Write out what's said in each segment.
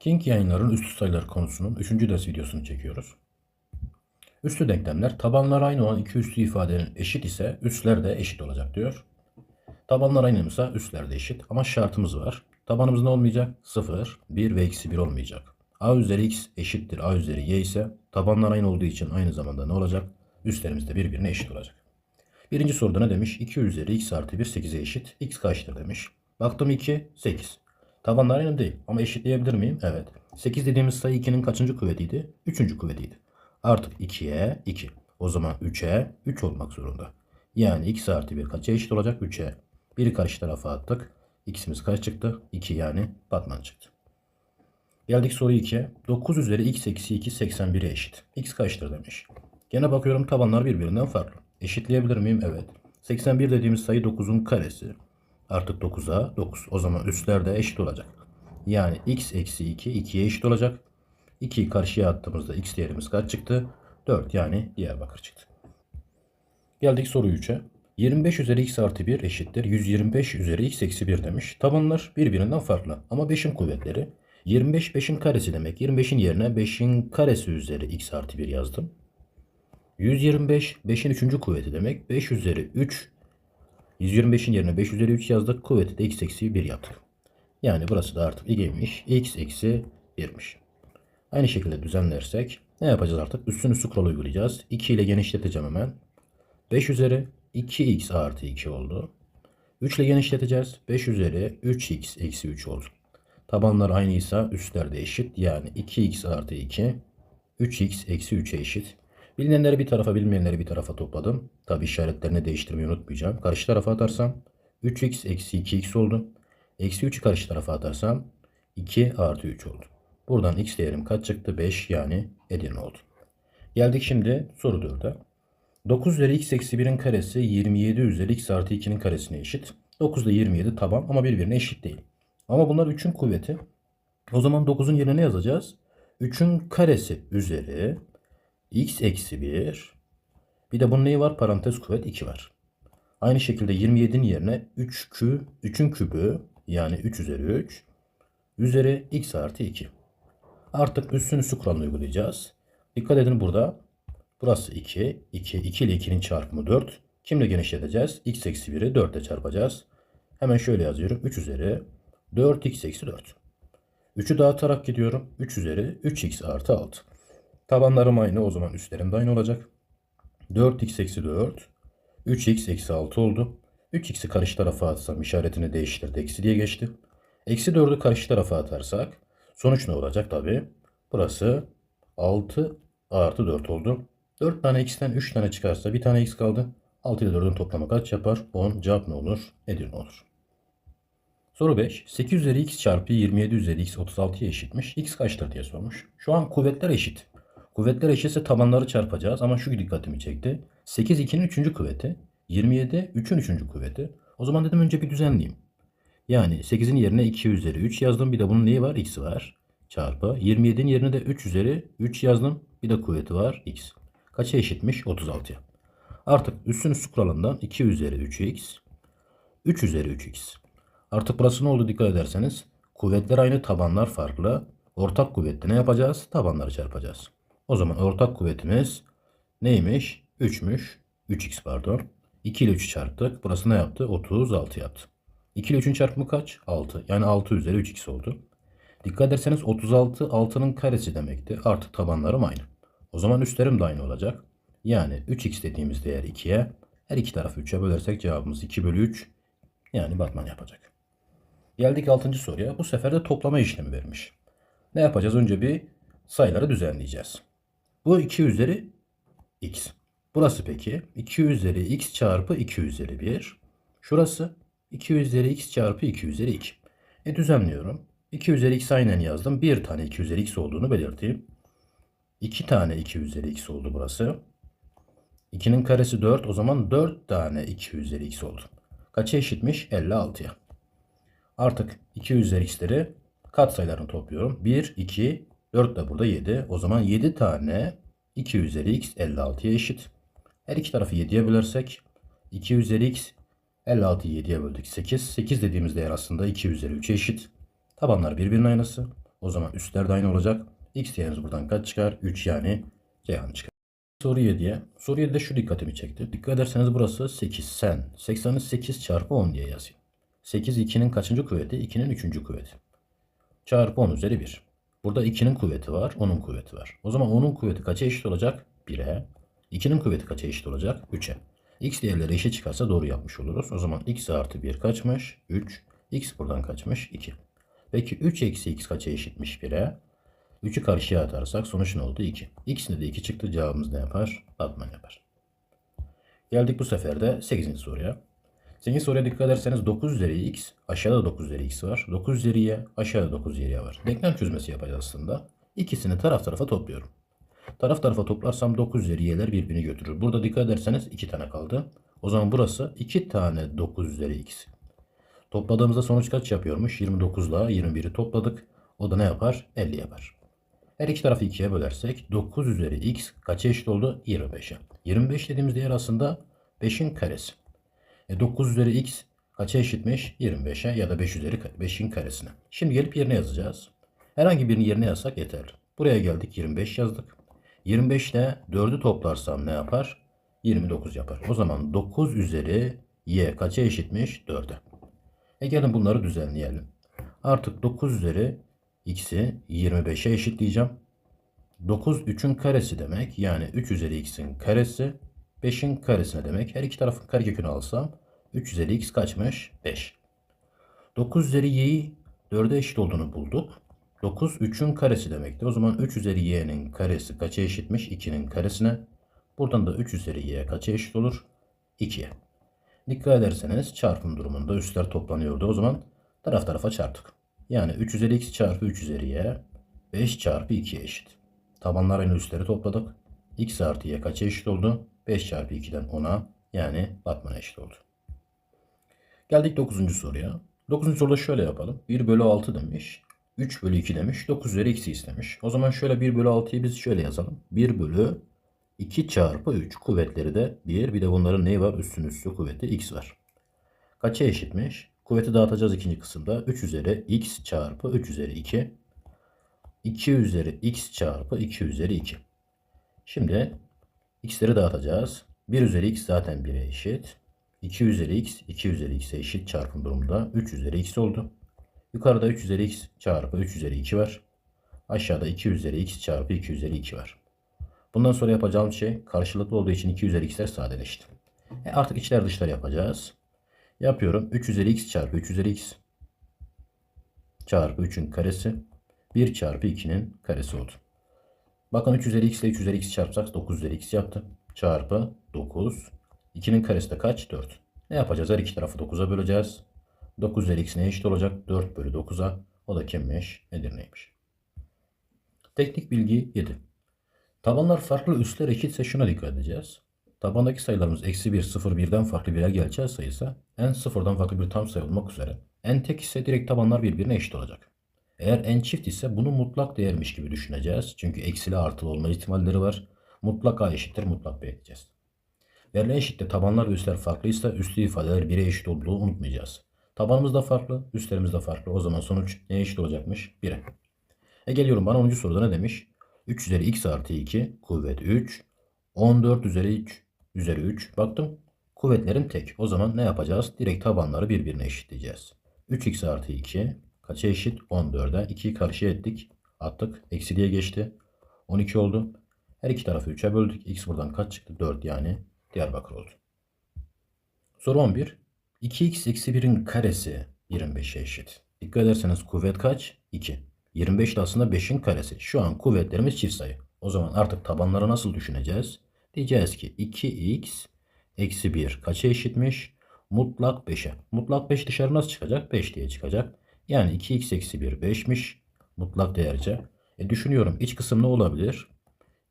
King yayınların üstü sayılar konusunun 3. ders videosunu çekiyoruz. Üstü denklemler tabanlar aynı olan iki üslü ifadenin eşit ise üsler de eşit olacak diyor. Tabanlar aynıysa üsler de eşit ama şartımız var. Tabanımız ne olmayacak? 0, 1 ve eksi 1 olmayacak. a üzeri x eşittir a üzeri y ise tabanlar aynı olduğu için aynı zamanda ne olacak? Üslerimiz de birbirine eşit olacak. Birinci soruda ne demiş? 2 üzeri x artı 1 8'e eşit. x kaçtır demiş. Baktım 2, 8. Tabanlar aynı değil ama eşitleyebilir miyim? Evet. 8 dediğimiz sayı 2'nin kaçıncı kuvvetiydi? 3. kuvvetiydi. Artık 2'ye 2. O zaman 3'e 3 olmak zorunda. Yani x artı 1 kaça eşit olacak? 3'e. Biri karşı tarafa attık. X'imiz kaç çıktı? 2 yani batman çıktı. Geldik soru 2'ye. 9 üzeri x eksi 2 81'e eşit. X kaçtır demiş. Gene bakıyorum tabanlar birbirinden farklı. Eşitleyebilir miyim? Evet. 81 dediğimiz sayı 9'un karesi. Artık 9'a 9. O zaman üstler de eşit olacak. Yani x eksi 2 2'ye eşit olacak. 2'yi karşıya attığımızda x değerimiz kaç çıktı? 4 yani Diyarbakır çıktı. Geldik soru 3'e. 25 üzeri x artı 1 eşittir. 125 üzeri x eksi 1 demiş. Tabanlar birbirinden farklı ama 5'in kuvvetleri. 25 5'in karesi demek. 25'in yerine 5'in karesi üzeri x artı 1 yazdım. 125 5'in 3. kuvveti demek. 5 üzeri 3 125'in yerine 5 üzeri 3 yazdık. Kuvveti de x eksi 1 yaptık. Yani burası da artık 2'ymiş. x eksi 1'miş. Aynı şekilde düzenlersek ne yapacağız artık? Üstün üstü kuralı uygulayacağız. 2 ile genişleteceğim hemen. 5 üzeri 2x artı 2 oldu. 3 ile genişleteceğiz. 5 üzeri 3x eksi 3 oldu. Tabanlar aynıysa üstler de eşit. Yani 2x artı 2 3x eksi 3'e eşit. Bilinenleri bir tarafa bilmeyenleri bir tarafa topladım. Tabi işaretlerini değiştirmeyi unutmayacağım. Karşı tarafa atarsam 3x eksi 2x oldu. Eksi 3'ü karşı tarafa atarsam 2 artı 3 oldu. Buradan x değerim kaç çıktı? 5 yani Edirne oldu. Geldik şimdi soru 4'e. 9 üzeri x eksi 1'in karesi 27 üzeri x artı 2'nin karesine eşit. 9 ile 27 taban ama birbirine eşit değil. Ama bunlar 3'ün kuvveti. O zaman 9'un yerine ne yazacağız? 3'ün karesi üzeri x eksi 1. Bir de bunun neyi var? Parantez kuvvet 2 var. Aynı şekilde 27'nin yerine 3 kü, 3'ün kübü yani 3 üzeri 3 üzeri x artı 2. Artık üstün üstü kuralını uygulayacağız. Dikkat edin burada. Burası 2. 2. 2 ile 2'nin çarpımı 4. Kimle genişleteceğiz? x eksi 1'i 4 ile çarpacağız. Hemen şöyle yazıyorum. 3 üzeri 4x eksi 4. 3'ü dağıtarak gidiyorum. 3 üzeri 3x artı 6. Tabanlarım aynı. O zaman üstlerim de aynı olacak. 4x eksi 4. 3x eksi 6 oldu. 3x'i karşı tarafa atsam işaretini değiştirdi. Eksi diye geçti. Eksi 4'ü karşı tarafa atarsak sonuç ne olacak tabi? Burası 6 artı 4 oldu. 4 tane x'ten 3 tane çıkarsa bir tane x kaldı. 6 ile 4'ün toplamı kaç yapar? 10. Cevap ne olur? Edirne olur. Soru 5. 8 üzeri x çarpı 27 üzeri x 36'ya eşitmiş. x kaçtır diye sormuş. Şu an kuvvetler eşit. Kuvvetler eşitse tabanları çarpacağız ama şu dikkatimi çekti. 8 2'nin 3. kuvveti. 27 3'ün 3. kuvveti. O zaman dedim önce bir düzenleyeyim. Yani 8'in yerine 2 üzeri 3 yazdım. Bir de bunun neyi var? X'i var. Çarpı. 27'nin yerine de 3 üzeri 3 yazdım. Bir de kuvveti var. X. Kaça eşitmiş? 36'ya. Artık üstün üstü kuralından 2 üzeri 3x. 3 üzeri 3x. Artık burası ne oldu dikkat ederseniz. Kuvvetler aynı tabanlar farklı. Ortak kuvvette ne yapacağız? Tabanları çarpacağız. O zaman ortak kuvvetimiz neymiş? 3'müş. 3x pardon. 2 ile 3'ü çarptık. Burası ne yaptı? 36 yaptı. 2 ile 3'ün çarpımı kaç? 6. Yani 6 üzeri 3x oldu. Dikkat ederseniz 36 6'nın karesi demekti. Artık tabanlarım aynı. O zaman üstlerim de aynı olacak. Yani 3x dediğimiz değer 2'ye. Her iki tarafı 3'e bölersek cevabımız 2 bölü 3. Yani batman yapacak. Geldik 6. soruya. Bu sefer de toplama işlemi vermiş. Ne yapacağız? Önce bir sayıları düzenleyeceğiz. Bu 2 üzeri x. Burası peki 2 üzeri x çarpı 2 üzeri 1. Şurası 2 üzeri x çarpı 2 üzeri 2. E düzenliyorum. 2 üzeri x aynen yazdım. Bir tane 2 üzeri x olduğunu belirteyim. 2 tane 2 üzeri x oldu burası. 2'nin karesi 4. O zaman 4 tane 2 üzeri x oldu. Kaça eşitmiş? 56'ya. Artık 2 üzeri x'leri katsayılarını topluyorum. 1, 2, 4 de burada 7. O zaman 7 tane 2 üzeri x 56'ya eşit. Her iki tarafı 7'ye bölersek 2 üzeri x 56'yı 7'ye böldük 8. 8 dediğimiz değer aslında 2 üzeri 3'e eşit. Tabanlar birbirinin aynısı. O zaman üstler de aynı olacak. X değerimiz buradan kaç çıkar? 3 yani Ceyhan çıkar. Soru 7'ye. Soru 7'de şu dikkatimi çekti. Dikkat ederseniz burası 8. Sen 80'i 8 çarpı 10 diye yazayım. 8 2'nin kaçıncı kuvveti? 2'nin 3. kuvveti. Çarpı 10 üzeri 1. Burada 2'nin kuvveti var, 10'un kuvveti var. O zaman 10'un kuvveti kaça eşit olacak? 1'e. 2'nin kuvveti kaça eşit olacak? 3'e. X değerleri eşit çıkarsa doğru yapmış oluruz. O zaman x artı 1 kaçmış? 3. X buradan kaçmış? 2. Peki 3 eksi x kaça eşitmiş 1'e? 3'ü karşıya atarsak sonuç ne oldu? 2. X'inde de 2 çıktı. Cevabımız ne yapar? Batman yapar. Geldik bu sefer de 8. soruya. 8. soruya dikkat ederseniz 9 üzeri x, aşağıda 9 üzeri x var. 9 üzeri y, aşağıda 9 üzeri y var. Denklem çözmesi yapacağız aslında. İkisini taraf tarafa topluyorum. Taraf tarafa toplarsam 9 üzeri y'ler birbirini götürür. Burada dikkat ederseniz 2 tane kaldı. O zaman burası 2 tane 9 üzeri x. Topladığımızda sonuç kaç yapıyormuş? 29 ile 21'i topladık. O da ne yapar? 50 yapar. Her iki tarafı 2'ye bölersek 9 üzeri x kaça eşit oldu? 25'e. 25 dediğimiz değer aslında 5'in karesi. E 9 üzeri x kaça eşitmiş? 25'e ya da 5 üzeri 5'in karesine. Şimdi gelip yerine yazacağız. Herhangi birini yerine yazsak yeterli. Buraya geldik 25 yazdık. 25 ile 4'ü toplarsam ne yapar? 29 yapar. O zaman 9 üzeri y kaça eşitmiş? 4'e. E gelin bunları düzenleyelim. Artık 9 üzeri x'i 25'e eşitleyeceğim. 9 3'ün karesi demek. Yani 3 üzeri x'in karesi 5'in karesine demek. Her iki tarafın karekökünü alsam 3 üzeri x kaçmış? 5. 9 üzeri y'yi 4'e eşit olduğunu bulduk. 9 3'ün karesi demekti. O zaman 3 üzeri y'nin karesi kaça eşitmiş? 2'nin karesine. Buradan da 3 üzeri y kaça eşit olur? 2'ye. Dikkat ederseniz çarpım durumunda üstler toplanıyordu. O zaman taraf tarafa çarptık. Yani 3 üzeri x çarpı 3 üzeri y 5 çarpı 2'ye eşit. Tabanlar aynı üstleri topladık. x artı y kaça eşit oldu? 5 çarpı 2'den 10'a yani Batman'a eşit oldu. Geldik 9. soruya. 9. soruda şöyle yapalım. 1 bölü 6 demiş. 3 bölü 2 demiş. 9 üzeri x'i istemiş. O zaman şöyle 1 bölü 6'yı biz şöyle yazalım. 1 bölü 2 çarpı 3 kuvvetleri de 1. Bir de bunların neyi var? Üstün üstü kuvveti x var. Kaça eşitmiş? Kuvveti dağıtacağız ikinci kısımda. 3 üzeri x çarpı 3 üzeri 2. 2 üzeri x çarpı 2 üzeri 2. Şimdi x'leri dağıtacağız. 1 üzeri x zaten 1'e eşit. 2 üzeri x 2 üzeri x'e eşit çarpım durumunda 3 üzeri x oldu. Yukarıda 3 üzeri x çarpı 3 üzeri 2 var. Aşağıda 2 üzeri x çarpı 2 üzeri 2 var. Bundan sonra yapacağım şey karşılıklı olduğu için 2 üzeri x'ler sadeleşti. E artık içler dışlar yapacağız. Yapıyorum. 3 üzeri x çarpı 3 üzeri x çarpı 3'ün karesi 1 çarpı 2'nin karesi oldu. Bakın 3 üzeri x ile 3 üzeri x çarpsak 9 üzeri x yaptı. Çarpı 9. 2'nin karesi de kaç? 4. Ne yapacağız? Her iki tarafı 9'a böleceğiz. 9 üzeri x ne eşit olacak? 4 bölü 9'a. O da kimmiş? Edirne'ymiş. Teknik bilgi 7. Tabanlar farklı üstler eşitse şuna dikkat edeceğiz. Tabandaki sayılarımız eksi 1, 0, 1'den farklı birer gerçel sayıysa n sıfırdan farklı bir tam sayı olmak üzere n tek ise direkt tabanlar birbirine eşit olacak. Eğer n çift ise bunu mutlak değermiş gibi düşüneceğiz. Çünkü eksili artılı olma ihtimalleri var. Mutlak a eşittir mutlak b diyeceğiz. Verilen eşitte tabanlar ve üstler farklıysa üslü ifadeler 1'e eşit olduğunu unutmayacağız. Tabanımız da farklı, üstlerimiz de farklı. O zaman sonuç neye eşit olacakmış? 1'e. E geliyorum bana 10. soruda ne demiş? 3 üzeri x artı 2 kuvvet 3. 14 üzeri 3 üzeri 3. Baktım kuvvetlerim tek. O zaman ne yapacağız? Direkt tabanları birbirine eşitleyeceğiz. 3x artı 2 kaça eşit? 14'e. 2'yi karşıya ettik. Attık. Eksiliye geçti. 12 oldu. Her iki tarafı 3'e böldük. X buradan kaç çıktı? 4 yani Diyarbakır oldu. Soru 11. 2x eksi 1'in karesi 25'e eşit. Dikkat ederseniz kuvvet kaç? 2. 25 de aslında 5'in karesi. Şu an kuvvetlerimiz çift sayı. O zaman artık tabanları nasıl düşüneceğiz? Diyeceğiz ki 2x eksi 1 kaça eşitmiş? Mutlak 5'e. Mutlak 5 dışarı nasıl çıkacak? 5 diye çıkacak. Yani 2x eksi 1 5'miş. Mutlak değerce. E düşünüyorum iç kısım ne olabilir?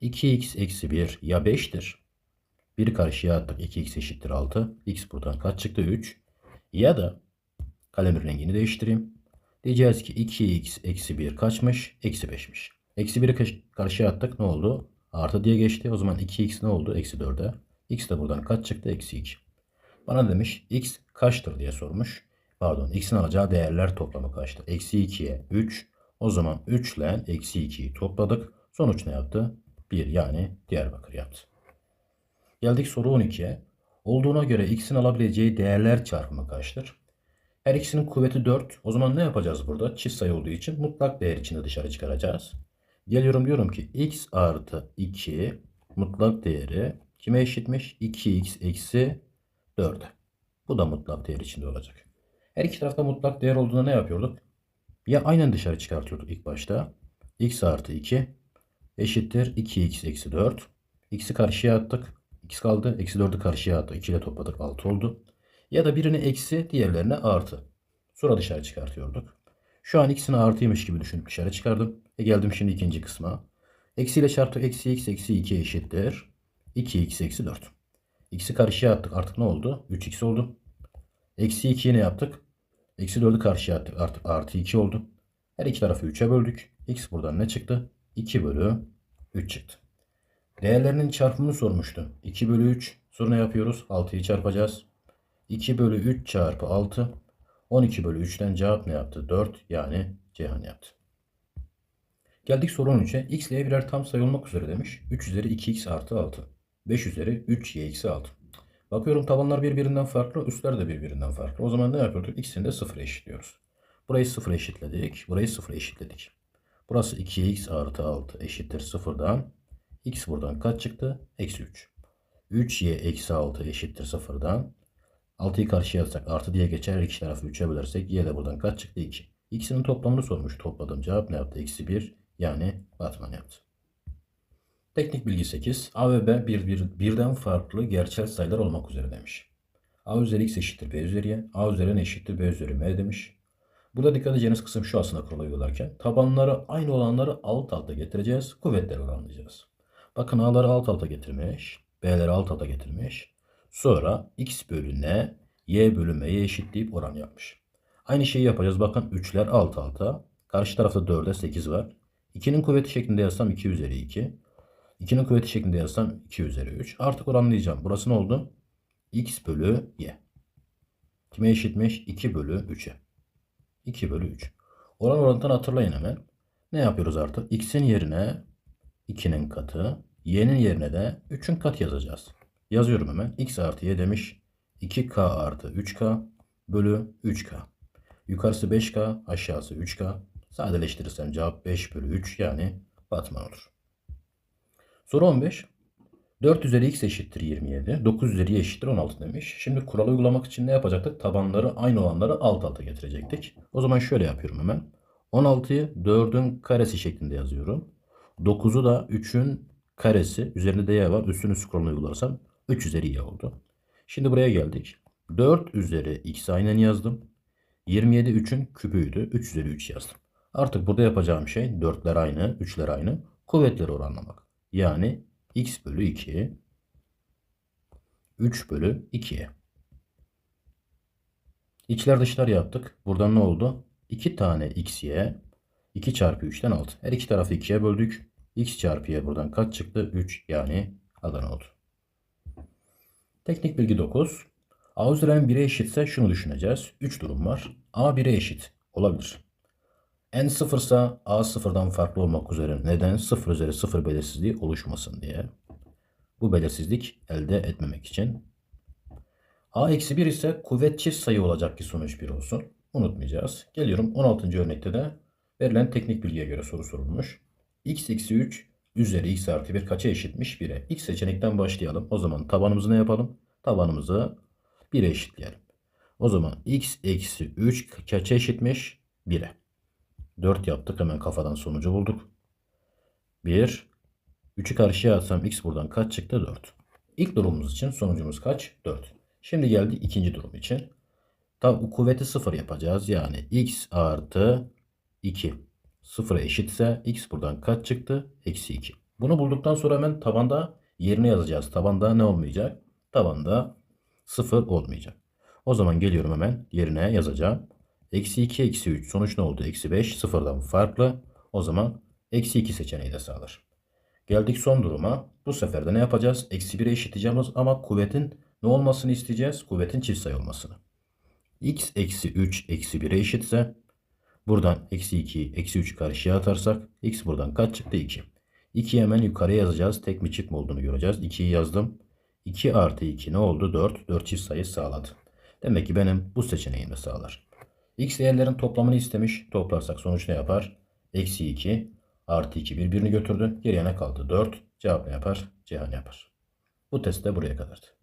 2x eksi 1 ya 5'tir. 1 karşıya attık. 2x eşittir 6. x buradan kaç çıktı? 3. Ya da kalemin rengini değiştireyim. Diyeceğiz ki 2x eksi 1 kaçmış? Eksi 5'miş. Eksi 1'i karşıya attık. Ne oldu? Artı diye geçti. O zaman 2x ne oldu? Eksi 4'e. x de buradan kaç çıktı? Eksi 2. Bana demiş x kaçtır diye sormuş. Pardon x'in alacağı değerler toplamı kaçtır? Eksi 2'ye 3. O zaman 3 ile eksi 2'yi topladık. Sonuç ne yaptı? 1 yani Diyarbakır yaptı. Geldik soru 12'ye. Olduğuna göre x'in alabileceği değerler çarpımı kaçtır? Her ikisinin kuvveti 4. O zaman ne yapacağız burada? Çift sayı olduğu için mutlak değer içinde dışarı çıkaracağız. Geliyorum diyorum ki x artı 2 mutlak değeri kime eşitmiş? 2x eksi 4'e. Bu da mutlak değer içinde olacak. Her iki tarafta mutlak değer olduğunda ne yapıyorduk? Ya aynen dışarı çıkartıyorduk ilk başta. x artı 2 eşittir 2x eksi 4. x'i karşıya attık. x kaldı. Eksi 4'ü karşıya attık. 2 ile topladık 6 oldu. Ya da birini eksi diğerlerine artı. Sonra dışarı çıkartıyorduk. Şu an x'ini artıymış gibi düşünüp dışarı çıkardım. E geldim şimdi ikinci kısma. Eksi ile çarptık. Eksi x eksi 2 eşittir. 2x eksi 4. X'i karşıya attık. Artık ne oldu? 3x oldu. Eksi 2'yi ne yaptık? Eksi 4'ü karşıya. Artık artı 2 oldu. Her iki tarafı 3'e böldük. X buradan ne çıktı? 2 bölü 3 çıktı. Değerlerinin çarpımını sormuştu. 2 bölü 3. Sonra ne yapıyoruz? 6'yı çarpacağız. 2 bölü 3 çarpı 6. 12 bölü 3'ten cevap ne yaptı? 4 yani Ceyhan yaptı. Geldik soru 13'e. X ile birer tam sayı olmak üzere demiş. 3 üzeri 2x artı 6. 5 üzeri 3y eksi 6. Bakıyorum tabanlar birbirinden farklı, üstler de birbirinden farklı. O zaman ne yapıyorduk? İkisini de 0 eşitliyoruz. Burayı 0 eşitledik. Burayı 0 eşitledik. Burası 2x artı 6 eşittir 0'dan. x buradan kaç çıktı? Eksi 3. 3y eksi 6 eşittir 0'dan. 6'yı karşıya atsak artı diye geçer. İki tarafı 3'e bölersek y de buradan kaç çıktı? 2. İkisinin toplamını sormuş. Topladığım cevap ne yaptı? Eksi 1 yani Batman yaptı. Teknik bilgi 8. A ve B bir, bir, birden farklı gerçel sayılar olmak üzere demiş. A üzeri x eşittir B üzeri y. A üzeri n eşittir B üzeri m demiş. Burada dikkat edeceğiniz kısım şu aslında kuralı uygularken. Tabanları aynı olanları alt alta getireceğiz. Kuvvetleri oranlayacağız. Bakın A'ları alt alta getirmiş. B'leri alt alta getirmiş. Sonra x bölü n, y bölü m'ye eşitleyip oran yapmış. Aynı şeyi yapacağız. Bakın 3'ler alt alta. Karşı tarafta 4'e 8 var. 2'nin kuvveti şeklinde yazsam 2 üzeri 2. 2'nin kuvveti şeklinde yazsam 2 üzeri 3. Artık oranlayacağım. Burası ne oldu? x bölü y. Kime eşitmiş? 2 bölü 3'e. 2 bölü 3. Oran orantıdan hatırlayın hemen. Ne yapıyoruz artık? x'in yerine 2'nin katı, y'nin yerine de 3'ün kat yazacağız. Yazıyorum hemen. x artı y demiş. 2k artı 3k bölü 3k. Yukarısı 5k, aşağısı 3k. Sadeleştirirsem cevap 5 bölü 3 yani Batman olur. Soru 15. 4 üzeri x eşittir 27. 9 üzeri y eşittir 16 demiş. Şimdi kuralı uygulamak için ne yapacaktık? Tabanları aynı olanları alt alta getirecektik. O zaman şöyle yapıyorum hemen. 16'yı 4'ün karesi şeklinde yazıyorum. 9'u da 3'ün karesi. Üzerinde de y var. Üstünü scroll'unu uygularsam 3 üzeri y oldu. Şimdi buraya geldik. 4 üzeri x aynen yazdım. 27 3'ün küpüydü. 3 üzeri 3 yazdım. Artık burada yapacağım şey 4'ler aynı, 3'ler aynı. Kuvvetleri oranlamak. Yani x bölü 2 3 bölü 2'ye. İçler dışlar yaptık. Buradan ne oldu? 2 tane xy 2 çarpı 3'ten 6. Her iki tarafı 2'ye böldük. x çarpı y buradan kaç çıktı? 3 yani Adana oldu. Teknik bilgi 9. A üzerinden 1'e eşitse şunu düşüneceğiz. 3 durum var. A 1'e eşit olabilir. N sıfırsa A sıfırdan farklı olmak üzere neden 0 üzeri 0 belirsizliği oluşmasın diye. Bu belirsizlik elde etmemek için. A eksi 1 ise kuvvet çift sayı olacak ki sonuç 1 olsun. Unutmayacağız. Geliyorum 16. örnekte de verilen teknik bilgiye göre soru sorulmuş. x eksi 3 üzeri x artı 1 kaça eşitmiş? 1'e. X seçenekten başlayalım. O zaman tabanımızı ne yapalım? Tabanımızı 1'e eşitleyelim. O zaman x eksi 3 kaça eşitmiş? 1'e. 4 yaptık. Hemen kafadan sonucu bulduk. 1. 3'ü karşıya atsam x buradan kaç çıktı? 4. İlk durumumuz için sonucumuz kaç? 4. Şimdi geldi ikinci durum için. Tabi kuvveti 0 yapacağız. Yani x artı 2 sıfıra eşitse x buradan kaç çıktı? Eksi 2. Bunu bulduktan sonra hemen tabanda yerine yazacağız. Tabanda ne olmayacak? Tabanda 0 olmayacak. O zaman geliyorum hemen yerine yazacağım. Eksi 2 eksi 3 sonuç ne oldu? Eksi 5 sıfırdan farklı. O zaman eksi 2 seçeneği de sağlar. Geldik son duruma. Bu sefer de ne yapacağız? Eksi 1'e eşitleyeceğiz ama kuvvetin ne olmasını isteyeceğiz? Kuvvetin çift sayı olmasını. x eksi 3 eksi 1'e eşitse Buradan eksi 2'yi eksi 3 karşıya atarsak x buradan kaç çıktı? 2. 2'yi hemen yukarıya yazacağız. Tek mi çift mi olduğunu göreceğiz. 2'yi yazdım. 2 artı 2 ne oldu? 4. 4 çift sayı sağladı. Demek ki benim bu seçeneğimi sağlar. X değerlerin toplamını istemiş. Toplarsak sonuç ne yapar? Eksi 2 artı 2 birbirini götürdü. Geriye ne kaldı? 4. Cevap ne yapar? Ceyhan yapar. Bu test de buraya kadardı.